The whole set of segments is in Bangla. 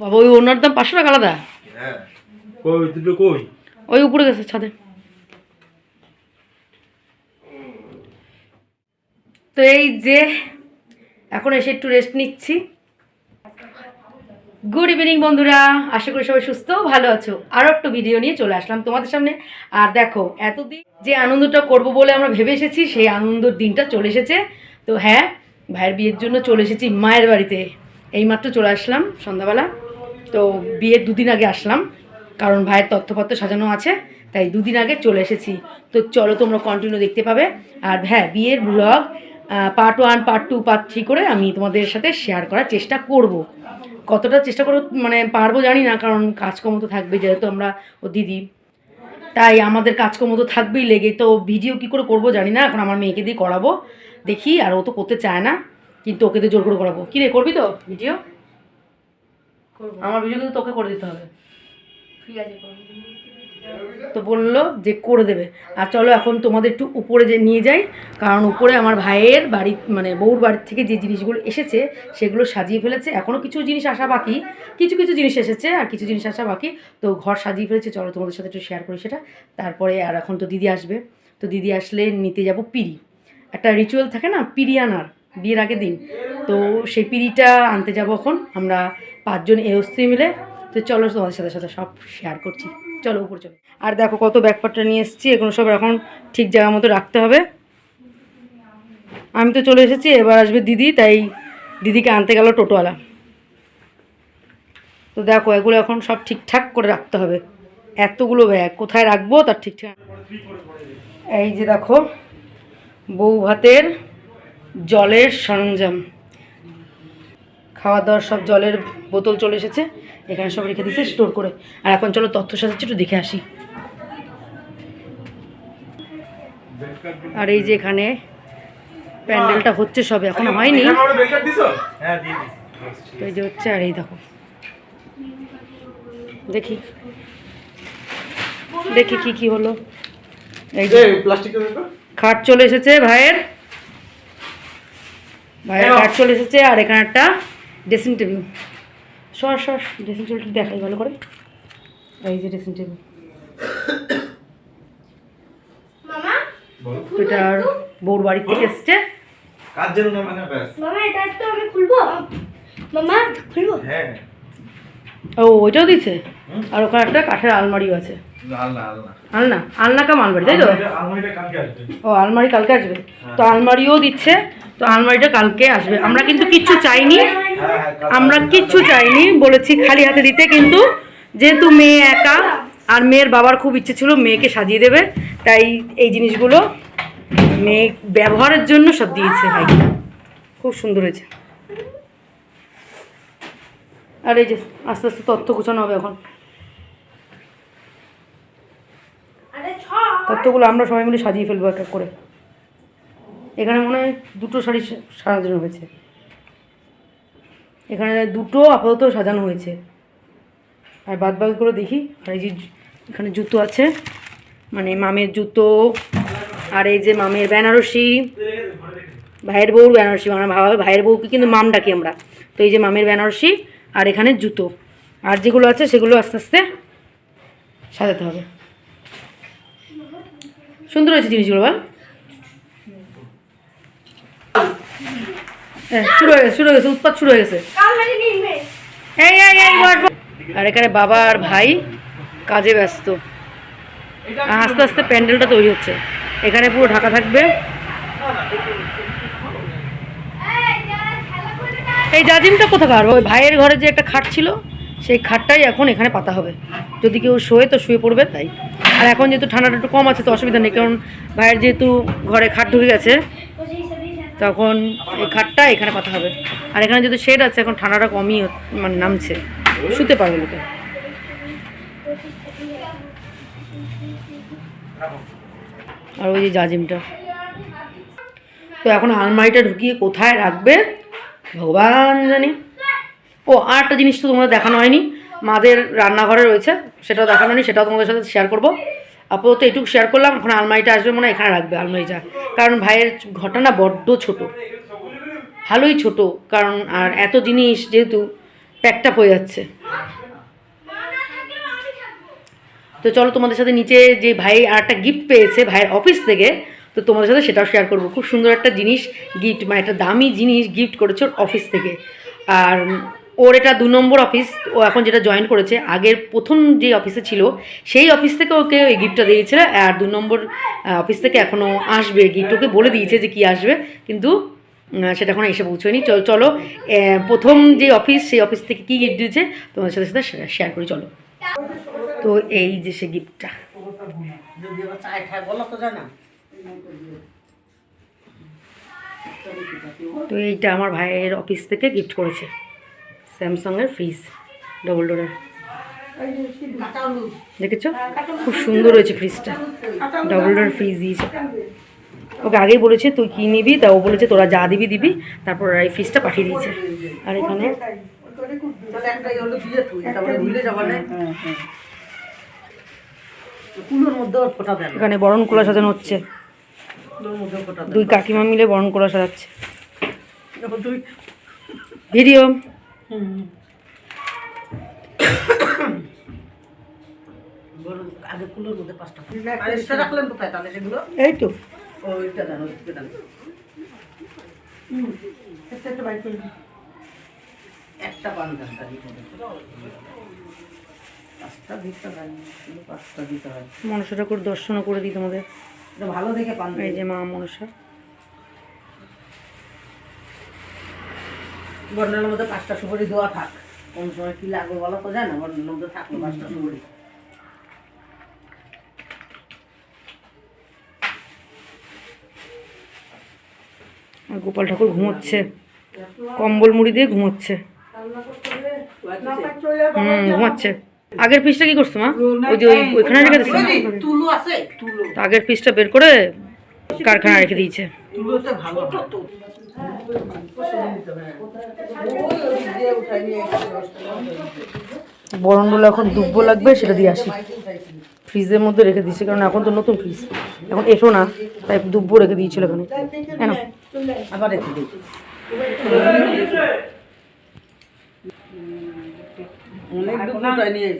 বাবা ওই ওনার দাম পাঁচশো টাকা আলাদা? ওই উপরে গেছে ছাদে। তো এই যে এখন এসে একটু রেস্ট নিচ্ছি। গুড ইভিনিং বন্ধুরা। আশা করি সবাই সুস্থ ভালো আছো। আরও একটা ভিডিও নিয়ে চলে আসলাম তোমাদের সামনে। আর দেখো এতদিন যে আনন্দটা করব বলে আমরা ভেবে এসেছি সেই আনন্দর দিনটা চলে এসেছে। তো হ্যাঁ ভাইয়ের বিয়ের জন্য চলে এসেছি মায়ের বাড়িতে। এইমাত্র চলে আসলাম সন্ধ্যাবেলা। তো বিয়ের দুদিন আগে আসলাম, কারণ ভাইয়ের তথ্যপত্র সাজানো আছে, তাই দুদিন আগে চলে এসেছি। তো চলো তোমরা কন্টিনিউ দেখতে পাবে। আর হ্যাঁ বিয়ের blog part one part two part three করে আমি তোমাদের সাথে শেয়ার করার চেষ্টা করব। কতটা চেষ্টা করব মানে পারব জানি না, কারণ কাজকর্ম তো থাকবে যেহেতু আমরা ও দিদি। তাই আমাদের কাজকর্ম তো থাকবেই লেগে তো ভিডিও কি করে করব জানি না, এখন আমার মেয়েকে দিয়ে করাবো। দেখি, আর ও তো করতে চায় না, কিন্তু ওকে তো জোর করে করাবো। কী রে, করবি তো ভিডিও আমার ভিডিও কিন্তু তোকে করে দিতে হবে। ঠিক আছে তো বলল যে করে দেবে। আর চলো এখন তোমাদের একটু উপরে যে নিয়ে যাই কারণ উপরে আমার ভাইয়ের বাড়ি মানে বউর বাড়ির থেকে যে জিনিসগুলো এসেছে সেগুলো সাজিয়ে ফেলেছে। এখনও কিছু জিনিস আসা বাকি কিছু কিছু জিনিস এসেছে আর কিছু জিনিস আসা বাকি। তো ঘর সাজিয়ে ফেলেছে চলো তোমাদের সাথে একটু শেয়ার করি সেটা। তারপরে আর এখন তো দিদি আসবে। তো দিদি আসলে নিতে যাব পিড়ি। একটা রিচুয়াল থাকে না পিড়ি আনার বিয়ের আগের দিন। তো সেই পিড়িটা আনতে যাব এখন। আমরা পাঁচজন এ স্ত্রী মিলে, তো চলো তোমাদের সাথে সাথে সব শেয়ার করছি। চলো উপরে চলো। আর দেখো কত ব্যাগপত্র নিয়ে এসেছি, এগুলো সব এখন ঠিক জায়গা মতো রাখতে হবে। আমি তো চলে এসেছি, এবার আসবে দিদি, তাই দিদিকে আনতে গেল টোটোওয়ালা। তো দেখো, এগুলো এখন সব ঠিকঠাক করে রাখতে হবে। এতগুলো ব্যাগ, কোথায় রাখব তার ঠিকঠাক এই যে দেখো বউ ভাতের জলের সরঞ্জাম। খাওয়া দাওয়ার সব জলের বোতল চলে এসেছে। এখানে সব রেখে দিয়েছে স্টোর করে। আর এখন চলো তথ্য সাজাচ্ছি একটু দেখে আসি। আর এই যে এখানে প্যান্ডেলটা হচ্ছে সব এখনও হয়নি। হ্যাঁ এই যে হচ্ছে আর এই দেখো। দেখি। দেখি কি কি হলো। এই যে খাট চলে এসেছে ভাইয়ের। ভাইয়ের খাট চলে এসেছে আর এখানে একটা ড্রেসিং টেবিল সর সর ড্রেসিং টেবিলটা দেখাই ভালো করে। এই যে ড্রেসিং টেবিল মামা এটা আর বউর বাড়ি থেকে এসছে। কাজ জন্য মানে ব্যাস। মামা এটা তো আমি খুলবো? মামা খুলবো? হ্যাঁ। ও ওইটাও দিচ্ছে আর ওখানে একটা কাঠের আলমারিও আছে। আলনা আলনা। কাম আলমারি তাই তো? ও আলমারি কালকে আসবে। তো আলমারিও দিচ্ছে তো আলমারিটা কালকে আসবে। আমরা কিন্তু কিচ্ছু চাইনি। হ্যাঁ হ্যাঁ আমরা কিচ্ছু চাইনি বলেছি খালি হাতে দিতে কিন্তু যেহেতু মেয়ে একা আর মেয়ের বাবার খুব ইচ্ছে ছিল মেয়েকে সাজিয়ে দেবে তাই এই জিনিসগুলো মেয়ে ব্যবহারের জন্য সব দিয়েছে ভাই। খুব সুন্দর হয়েছে। আর এই যে আস্তে আস্তে তথ্য গোছানো হবে এখন। তথ্যগুলো আমরা সবাই মিলে সাজিয়ে ফেলব এক এক করে। এখানে মনে হয় দুটো শাড়ি সাজানো হয়েছে। এখানে দুটো আপাতত সাজানো হয়েছে। আর বাদ বাকিগুলো দেখি। আর এই যে এখানে জুতো আছে। মানে মামের জুতো। আর এই যে মামের বেনারসি। ভাইয়ের বউর বেনারসি। মানে ভাই- ভাইয়ের বউকে কিন্তু মাম ডাকি আমরা। তো এই যে মামের বেনারসি আর এখানে জুতো। আর যেগুলো আছে সেগুলো আস্তে আস্তে সাজাতে হবে। সুন্দর হয়েছে জিনিসগুলো বল। শুরু হয়ে গেছে শুরু হয়ে গেছে উৎপাত শুরু হয়ে গেছে। এই। আর এখানে বাবা আর ভাই কাজে ব্যস্ত। আস্তে আস্তে প্যান্ডেলটা তৈরি হচ্ছে। এখানে পুরো ঢাকা থাকবে। এই জাজিমটা কোথাকার? ওই ভাইয়ের ঘরে যে একটা খাট ছিল সেই খাটটাই এখন এখানে পাতা হবে। যদি কেউ শোয়ে তো শুয়ে পড়বে তাই। আর এখন যেহেতু ঠান্ডাটা একটু কম আছে তো অসুবিধা নেই কারণ ভাইয়ের যেহেতু ঘরে খাট ঢুকে গেছে তখন এই খাটটা এখানে পাতা হবে। আর এখানে যেহেতু শেড আছে, এখন ঠান্ডাটা কমই মানে নামছে। শুতে পারবে লোকে আর ওই যে জাজিমটা। তো এখন আলমারিটা ঢুকিয়ে কোথায় রাখবে? ভগবান জানি। ও আর একটা জিনিস তো তোমাদের দেখানো হয়নি। মাদের রান্নাঘরে রয়েছে। সেটাও দেখানো হয়নি, সেটাও তোমাদের সাথে শেয়ার করব। আপাতত এটুকু শেয়ার করলাম, এখন আলমারিটা আসবে মনে হয়, এখানে রাখবে আলমারিটা। কারণ ভাইয়ের ঘটনা বড্ড ছোট। ভালোই ছোট, কারণ আর এত জিনিস যেহেতু প্যাকটাপ হয়ে যাচ্ছে। তো চলো তোমাদের সাথে নিচে যে ভাই আর একটা গিফট পেয়েছে ভাইয়ের অফিস থেকে, তো তোমাদের সাথে সেটাও শেয়ার করব। খুব সুন্দর একটা জিনিস গিফট মানে একটা দামি জিনিস গিফট করেছে ওর অফিস থেকে। আর ওর এটা দু নম্বর অফিস ও এখন যেটা জয়েন করেছে, আগের প্রথম যে অফিসে ছিল, সেই অফিস থেকে ওকে ওই গিফটটা দিয়েছিল, আর দু নম্বর অফিস থেকে এখনও আসবে গিফট ওকে বলে দিয়েছে যে কি আসবে, কিন্তু সেটা এখনও এসে পৌঁছয়নি। চল, চলো প্রথম যে অফিস সেই অফিস থেকে কী গিফট দিয়েছে, তোমাদের সাথে সাথে শেয়ার করি, চলো। তো এই যে সে গিফটটা তো এইটা আমার ভাইয়ের অফিস থেকে গিফট করেছে। স্যামসাংয়ের ফ্রিজ ডবল ডোরের দেখেছ? খুব সুন্দর হয়েছে ফ্রিজটা। ডবল ডোর ফ্রিজ দিয়েছে। ওকে আগেই বলেছে তুই কী নিবি? তা ও বলেছে তোরা যা দিবি দিবি। তারপর এই ফ্রিজটা পাঠিয়ে দিয়েছে। আর এখানে ফোটা দেন এখানে বরণ কোলা সাজানো হচ্ছে। দুই কাকিমা মিলে বরণ কোলা সাজাচ্ছে। ভিডিও। আগে কুলোর মধ্যে পাঁচটা। আর এক্সট্রা রাখলেন কোথায় তাহলে সেগুলো? এই তো। ওইটা দেন ওইটা দেন। একটা পান দেন তাহলে পাঁচটা। দিতে হয় পাঁচটা দিতে হয়। মনসা ঠাকুর দর্শনও করে দিই তোমাদের। এটা ভালো দেখে পান এই যে মা মনসা। বর্ণার মধ্যে পাঁচটা সুপারি দেওয়া থাক। কোন সময় কি লাগবে বলো তো যায় না বর্ণার মধ্যে থাকল পাঁচটা সুপারি। আর গোপাল ঠাকুর ঘুমোচ্ছে। কম্বল মুড়ি দিয়ে ঘুমোচ্ছে। হুম ঘুমাচ্ছে। আগের পিসটা কি করছ মা? ওই যে ওইখানে রেখে দিচ্ছে তুলো আছে। তুলো। তো আগের পিসটা বের করে কারখানা রেখে দিয়েছে। ভালো হতো বরণগুলো এখন ডুববো লাগবে সেটা দিয়ে আসি। ফ্রিজের মধ্যে রেখে দিয়েছে কারণ এখন তো নতুন ফ্রিজ। এখন এসো না তাই দুব্বো রেখে দিয়েছিল এখানে। কেন আবার রেখে দিই অনেক দুপুরটা নিয়ে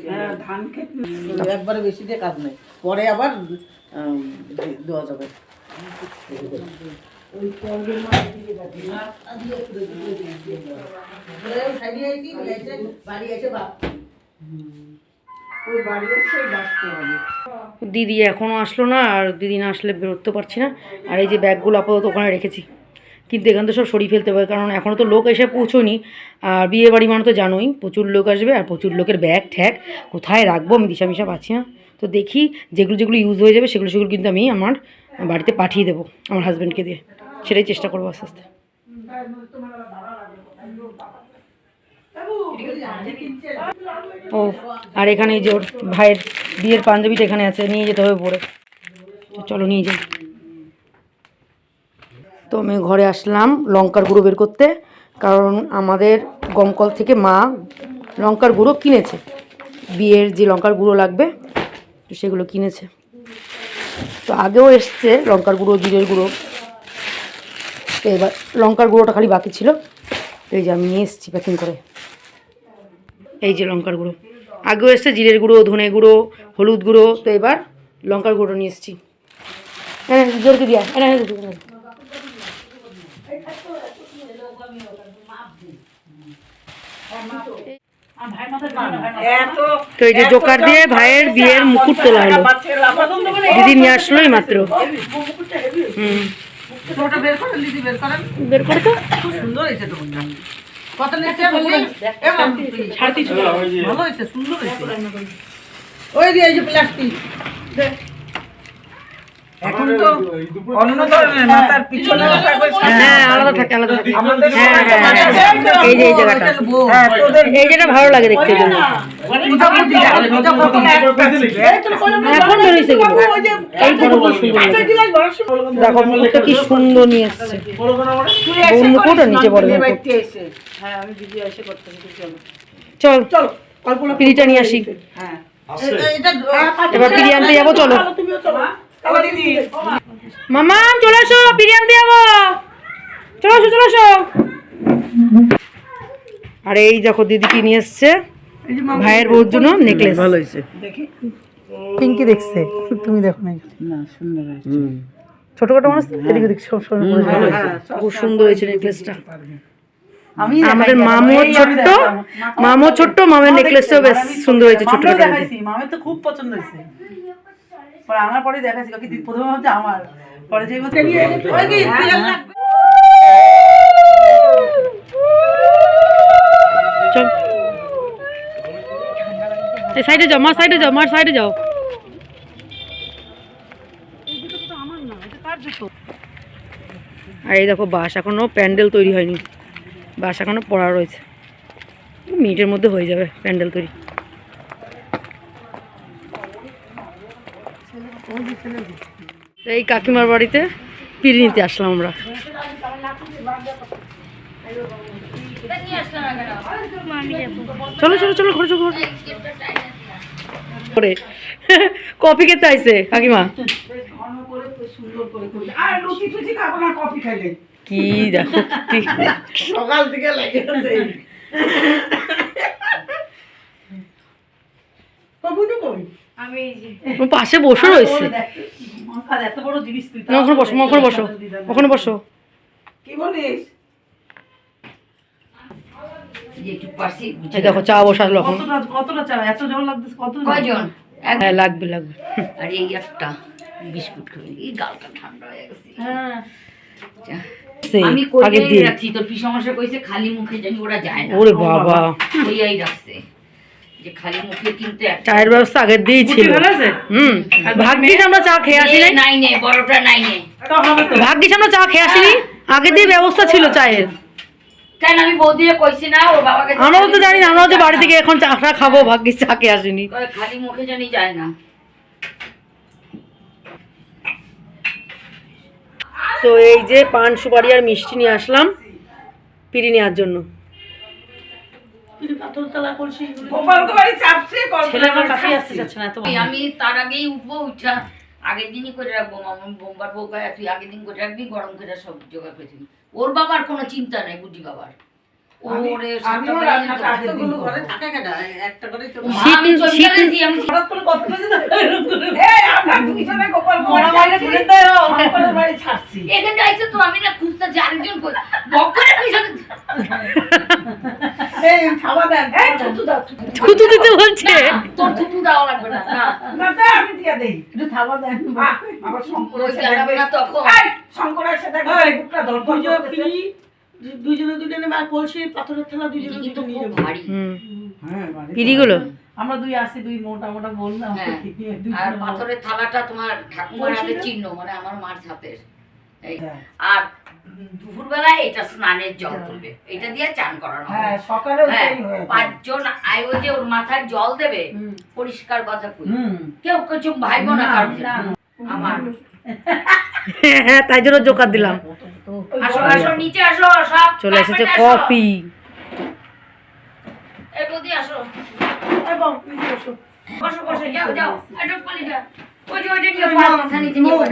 ধান খেত একবারে বেশি দিয়ে কাজ নেই। পরে আবার দিদি এখনও আসলো না, আর দিদি না আসলে বেরোতে পারছি না। আর এই যে ব্যাগগুলো আপাতত ওখানে রেখেছি। কিন্তু এখান তো সব সরিয়ে ফেলতে হবে, কারণ এখনও তো লোক এসে পৌঁছোনি আর বিয়ে বাড়ি মানে তো জানোই, প্রচুর লোক আসবে আর প্রচুর লোকের ব্যাগ, ঠ্যাগ। কোথায় রাখব? আমি দিশা মিশা পাচ্ছি না। তো দেখি যেগুলো যেগুলো ইউজ হয়ে যাবে, সেগুলো সেগুলো কিন্তু আমি আমার বাড়িতে পাঠিয়ে দেবো, আমার হাজব্যান্ডকে দিয়ে। সেটাই চেষ্টা করব আস্তে আস্তে। ও, আর এখানে যে ওর ভাইয়ের বিয়ের পাঞ্জাবিটা এখানে আছে, নিয়ে যেতে হবে পরে চলো নিয়ে যাই। তো আমি ঘরে আসলাম লঙ্কার গুঁড়ো বের করতে, কারণ আমাদের গমকল থেকে মা লঙ্কার গুঁড়ো কিনেছে। বিয়ের যে লঙ্কার গুঁড়ো লাগবে সেগুলো কিনেছে। তো আগেও এসছে লঙ্কার গুঁড়ো, জিরের গুঁড়ো। তো এবার লঙ্কার গুঁড়োটা খালি বাকি ছিল। এই যে আমি নিয়ে এসেছি প্যাকিং করে। এই যে লঙ্কার গুঁড়ো। আগেও এসছে জিরের গুঁড়ো, ধনে গুঁড়ো, হলুদ গুঁড়ো। তো এবার লঙ্কার গুঁড়ো নিয়ে এসেছি। জোরকে দিয়া তো এই যে জোকার দিয়ে ভাইয়ের বিয়ের মুকুট তোলা হলো। দিদি নিয়ে আসলো এই মাত্র। হুম। ওটা বের করেন দিদি বের করেন। বের করে তো। খুব সুন্দর হয়েছে তো কত বললি। ভালো হয়েছে সুন্দর হয়েছে। ওই দিয়ে এই যে প্লাস্টিক এখন তো অন্য ধরনের মাথার পিছনে হ্যাঁ। আলাদা থাকে আলাদা থাকে হ্যাঁ হ্যাঁ হ্যাঁ। এই যে এই জায়গাটা। হ্যাঁ তোদের এই জায়গাটা ভালো লাগে দেখতে জন্য। এখন এই ফটোগুলো সুন্দর দেখো মুকুটটা কি সুন্দর নিয়ে এসছে। মুকুট আর নিচে বড় চল। চল। পিড়িটা নিয়ে আসি। এবার পিড়ি আনতে যাব চলো। মামা চলে আসো আনতে যাব। চলে আসো চলে আসো আর এই দেখো দিদি কি নিয়ে এসছে। ভাইয়ের বউর জন্য নেকলেস ভালো হয়েছে। পিঙ্কি দেখছে। তুমি দেখো না। না সুন্দর হয়েছে। ছোটখাটো মানুষ এদিকে দেখছি সব। হয়েছে। খুব সুন্দর হয়েছে নেকলেসটা আমাদের মামও ছোট্ট মামও ছোট্ট মামের নেকলেসটাও বেশ সুন্দর হয়েছে ছোট ছোট মামের তো খুব পছন্দ হয়েছে। পরে আমার পরে দেখাইছি কাকি প্রথমে ভাবছে আমার পরে যে এই সাইডে যাও মার সাইডে যাও মার সাইডে যাও। আর এই দেখো বাস এখনও প্যান্ডেল তৈরি হয়নি। বাস এখনও পড়া রয়েছে। মিনিটের মধ্যে হয়ে যাবে প্যান্ডেল তৈরি। এই কাকিমার বাড়িতে পিড়ি নিতে আসলাম আমরা। চলো চলো চলো ঘরে চলো ঘরে। করে কফি খেতে আইছে কাকিমা। কি দেখো সকাল থেকে লেগে কবু তো কই? পাশে বসে রয়েছে। আর এত বড় জিনিস তুই না, ওখানে বসো ওখানে বসো ওখানে বসো। এই দেখো চা বসালো এখন। কতটা কতটা চা? এত জল লাগতেছে কত কয়জন? এক হ্যাঁ লাগবে লাগবে। আর এই একটা বিস্কুট খাবি। এই গালটা ঠান্ডা হয়ে গেছে। হ্যাঁ। আমি আগের কইয়াই রাখছি তোর পি সমস্যা কইছে খালি মুখে জানি ওরা যায় না। ওরে বাবা। কইয়াই রাখছে। যে খালি মুখে কিন্তু চায়ের ব্যবস্থা আগের দিয়েই ছিল ভালো হুম। ভাগ্যিস আমরা চা খেয়ে আসি নাই নাই নে বড়টা নাই নে এটা হবে তো। ভাগ্যিস আমরা চা খেয়ে আসিনি। আগের দিয়ে ব্যবস্থা ছিল চায়ের। কেন আমি বৌদিরে কইছি না ওর বাবাকে আমরাও তো জানি না আমরাও যে বাড়ি থেকে এখন চাটা খাব ভাগ্যিস চা খেয়ে আসিনি। খালি মুখে জানি যায় না। তো এই যে পান সুপারি আর মিষ্টি নিয়ে আসলাম পিড়ি নেওয়ার জন্য। পাথরতলা কলসি গোপালকে বাড়ি চাপছে ছেলে আমার কাছে আসতে যাচ্ছে না আমি তার আগেই উঠবো উঠা। আগের দিনই করে রাখব বোমবার তুই আগের দিন করে রাখবি গরম করে সব জোগাড় করে ওর বাবার কোনো চিন্তা নাই বুদ্ধি বাবার। থুতু দাও দিতে বলছে। তোর থুতু দেওয়া লাগবে না না। আমি দিয়া দেই। একটু খাওয়া দেন। আবার শঙ্কর ওই এসে গেলাম দুইজনে দুজনে কলসি পাথরের থালা দুইজনে নিয়ে যাব। ভারী। হ্যাঁ পিড়িগুলো আমরা দুই আসি দুই মোটা মোটা বললাম হ্যাঁ। আর পাথরের থালাটা তোমার ঠাকুমার হাতের চিহ্ন মানে আমার মার হাতের। হ্যাঁ। আর দুপুরবেলায় এটা স্নানের জল তুলবে। এটা দিয়ে চান করানো হবে। হ্যাঁ সকালে হ্যাঁ পাঁচজন আয়ো যে ওর মাথায় জল দেবে হুম। পরিষ্কার কথা কই। কেউ কিছু ভাইবো না না, কারণ আমার। হ্যাঁ তাই জন্য জোকার দিলাম। আসো আসো নিচে আসো সব চলে এসেছে বসো।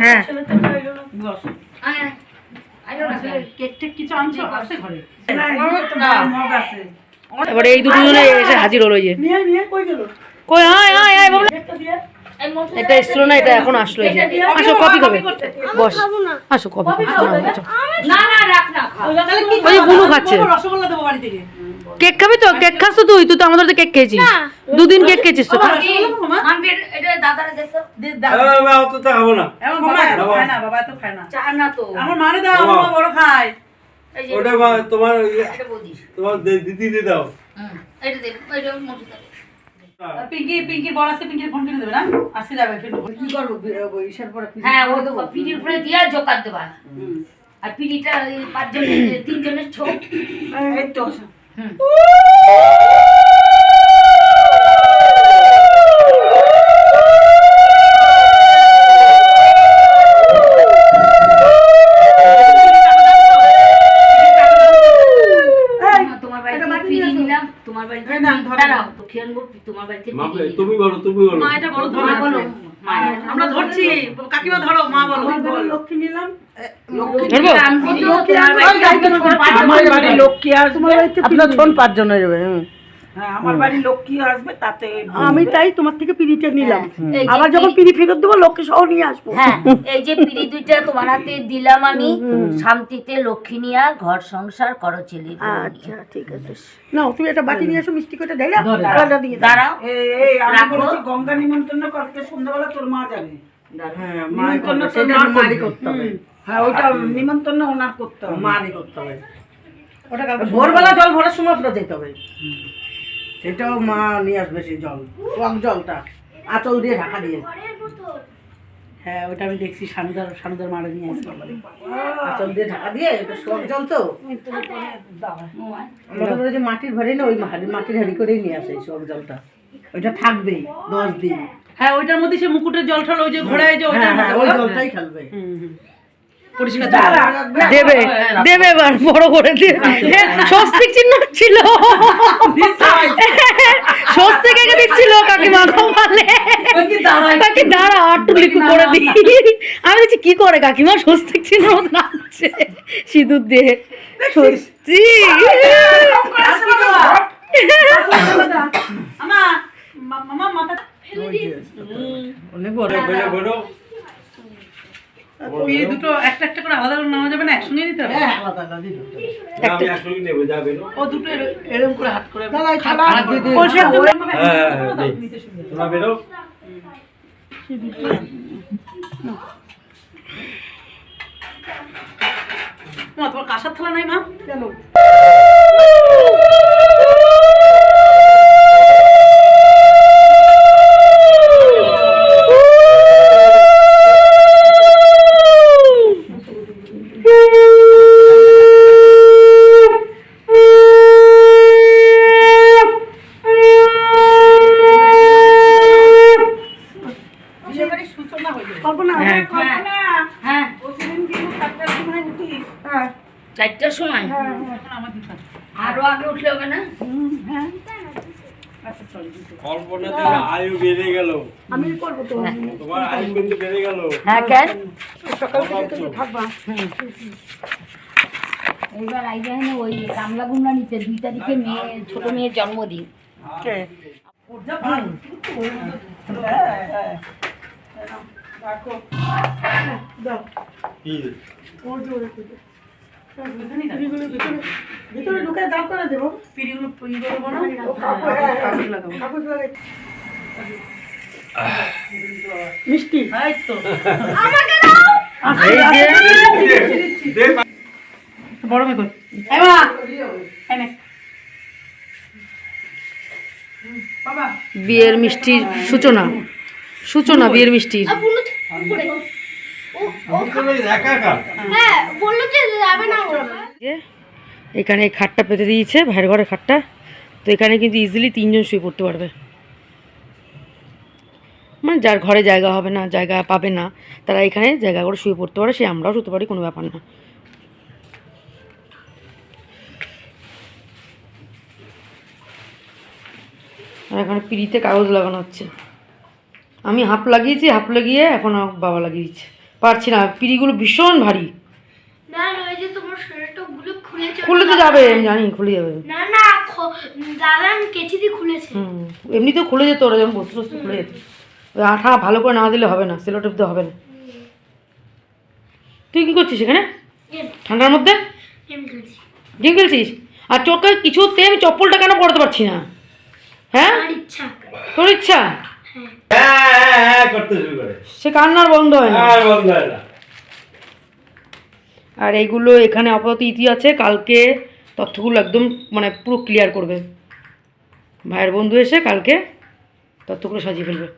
হ্যাঁ। এবারে এই দুটো জনে এসে হাজির হলো যে। নিয়ে নিয়ে কই গেল? কই আয় আয় এটা এসছিল না এটা এখন আসলো এই যে। আসো কপি খাবে। বস। আসো কপি না না রাখ না খাও। তাহলে কি ওই? বুনু খাচ্ছে। রসগোল্লা দেবো বাড়ি থেকে। কেক খাবি তো? কেক খাস তো তুই। তুই তো আমাদের কেক খেয়েছিস। দুদিন কেক খেয়েছিস তো? তোমার ওই- এটা বৌদি তোমার দে- দিদিকে দাও। পিঙ্কি পিঙ্কির বড় আছে পিঙ্কির ফোন কিনে দেবে না? আসি যাবে ফিরবো। কি করব ইসার পরে হ্যাঁ ও তো পিঠির উপরে দিয়া জোকার দেবা আর। পিঠিটা ওই পাঁচজনের তিনজনের ছোট। এই তো। হুম। তোমার- তোমার বাড়িতে নিলাম তোমার বাড়িতে। দাঁড়াও। খেয়ে আনব, তোমার বাড়িতে। তুমি বলো তুমি বলো। মা এটা বড় তোমার বলো। আমরা ধরছি কাকিমা ধরো মা বলো। লক্ষ্মী নিলাম লক্ষ্মী আর তোমার বাড়িতে লক্ষ্মী পাঁচজন হয়ে যাবে হ্যাঁ আমার বাড়ি লক্ষ্মী আসবে আমি তাই তোমার থেকে পিড়িটা নিলাম। আবার যখন পিড়ি ফেরত দেবো লোককে সহ নিয়ে আসব। হ্যাঁ এই যে পিড়ি দুইটা তোমার হাতে দিলাম আমি। শান্তিতে লক্ষ্মী নিয়া ঘর সংসার করো ছেলে আচ্ছা ঠিক আছে। নাও তুমি একটা বাটি নিয়ে এসো মিষ্টি করে দিয়ে। দাঁড়াও। এই এই আমি রাখো। বলেছি গঙ্গা নিমন্ত্রণ করতে সন্ধ্যাবেলা তোর মা যাবে। হ্যাঁ মারি করতে হবে। হ্যাঁ ওইটা নিমন্ত্রণ ওনার করতে হবে। মারি করতে হবে। ওটা ভোরবেলা জল ভরার সময় ফেলে যেতে হবে। সেটাও মা নিয়ে আসবে সেই জল। টক জলটা। আঁচল দিয়ে ঢাকা দিয়ে। হ্যাঁ ওটা আমি দেখছি সানুদার সানুদার মারা নিয়ে আসবে। আঁচল দিয়ে ঢাকা দিয়ে ওটা টক জল তো। আমাদের ওই যে মাটির ভাড়ি না ওই হাড়ি মাটির হাড়ি করেই নিয়ে আসে সব জলটা। ওইটা থাকবেই দশ দিন। হ্যাঁ ওইটার মধ্যে সে মুকুটের জল ঠাল ওই যে ঘোড়ায় যে হ্যাঁ হ্যাঁ ওই জলটাই খেলবে। পরিষ্কার দেবে দেবে এবার বড় করে স্বস্তিক চিহ্ন ছিল স্বস্তিক এঁকে দিচ্ছিল কাকিমা কপালে কাকি দাঁড়া আটটু লিখু করে দিই আমি দেখছি কি করে কাকিমা স্বস্তিক চিহ্ন নাচছে সিঁদুর দিয়ে সত্যি অনেক বড় বেরো বেরো পিড়ি দুটো একটা একটা করে আলাদা করে নেওয়া যাবে না? একসঙ্গে নিতে হবে? হ্যাঁ আলাদা আলাদা দিল আমি একসঙ্গে নেব যা ও দুটো এরকম করে হাত করে দাদা, হ্যাঁ হ্যাঁ হ্যাঁ তোমরা বেরো। মা তোমার কাঁসার থালা নাই মা? কেন কল্পনা হ্যাঁ হ্যাঁ প্রতিদিন কিন্তু চারটার সময় উঠি হ্যাঁ চারটার সময় আরও আগে উঠলে হবে না কল্পনা থেকে আয়ু বেড়ে গেল আমি করব তো তোমার আয়ু কিন্তু বেড়ে গেল হ্যাঁ কেন সকাল থাকবা। এইবার হলো ওই কামলা গুমলা নিচে দুই তারিখে মেয়ে ছোট মেয়ের জন্মদিন। ভিতরে ঢুকে দাঁড় করে দেবো পিড়িগুলো পিড়ি করব না কাপড় কাপড় লাগাই মিষ্টি। বড় মেয়ে কই নে। বিয়ের মিষ্টির সূচনা। সূচনা বিয়ের মিষ্টির একা একা? হ্যাঁ বলল যে যাবে না ও। যে এখানে এই খাটটা পেতে দিয়েছে ভাইয়ের ঘরে খাটটা। তো এখানে কিন্তু ইজিলি তিনজন শুয়ে পড়তে পারবে। মানে যার ঘরে জায়গা হবে না জায়গা পাবে না তারা এখানে জায়গা করে শুয়ে পড়তে পারে সে আমরাও শুতে পারি কোনো ব্যাপার না। আর এখানে পিড়িতে কাগজ লাগানো হচ্ছে। আমি হাফ লাগিয়েছি হাফ লাগিয়ে এখন বাবা লাগিয়েছে পারছি না পিড়িগুলো ভীষণ ভারী। খুলে তো যাবে আমি জানি খুলে যাবে। না না দাদা আমি কেচি দিয়ে খুলেছে। হুম এমনিতেও খুলে যেত ওরা যখন বস্তু টস্তু খুলে যেত। ওই আঠা ভালো করে না দিলে হবে না সেলোটেপ দিয়ে হবে না। তুই কি করছিস এখানে? ঠান্ডার মধ্যে? গেম খেলছিস? আর চোখে কিছুতে আমি চপ্পলটা কেন পড়তে পারছি না? হ্যাঁ? তোর ইচ্ছা? হ্যাঁ। হ্যাঁ হ্যাঁ করতে শুরু করে। সে কান্নার বন্ধ হয় বন্ধ হয় না। আর এইগুলো এখানে আপাতত ইতি আছে কালকে তথ্যগুলো একদম মানে পুরো ক্লিয়ার করবে। ভাইয়ের বন্ধু এসে কালকে তথ্যগুলো সাজিয়ে ফেলবে।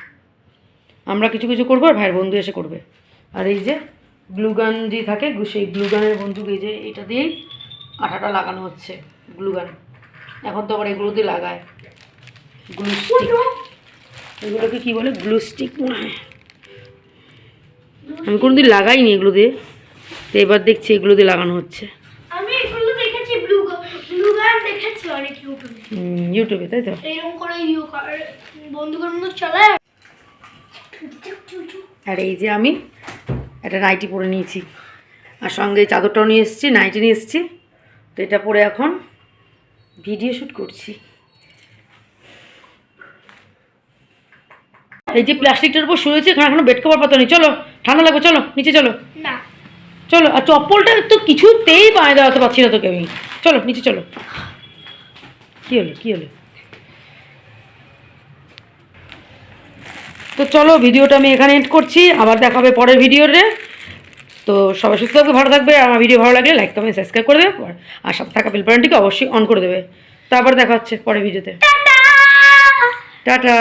আমরা কিছু কিছু করব আর ভাইয়ের বন্ধু এসে করবে। আর এই যে গ্লুগান যে থাকে সেই গ্লুগানের বন্ধুকে যে এটা দিয়েই আঠাটা লাগানো হচ্ছে গ্লুগান। এখন তো আবার এগুলো দিয়ে লাগায়। গ্লু স্টিক এগুলোকে কী বলে? গ্লু স্টিক মনে হয়। আমি কোনোদিন লাগাইনি এগুলো দিয়ে। তো এবার দেখছি এগুলো দিয়ে লাগানো হচ্ছে। ইউটিউবে। তাই তো? এরকম করে মতো চালায় আর এই যে আমি একটা নাইটি পরে নিয়েছি। আর সঙ্গে চাদরটাও নিয়ে এসেছি নাইটি নিয়ে এসেছি। তো এটা পরে এখন ভিডিও শ্যুট করছি। এই যে প্লাস্টিকটার উপর শুয়েছে এখানে এখনও বেড কভার পাতা নেই। চলো ঠান্ডা লাগবে চলো নিচে চলো। চলো আর চপ্পলটা তো কিছুতেই পায়ে দাঁড়াতে পারছি না তোকে আমি। চলো নিচে চলো। কী হলো কী হলো? তো চলো ভিডিওটা আমি এখানে এন্ড করছি আবার দেখা হবে পরের ভিডিওতে। তো সবাই সুস্থ থাকবে ভালো থাকবে আর আমার ভিডিও ভালো লাগলে লাইক কমেন্ট সাবস্ক্রাইব করে দেবে আর সাথে থাকা বেল বাটনটিকে অবশ্যই অন করে দেবে। তারপর দেখা হচ্ছে পরের ভিডিওতে। টাটা!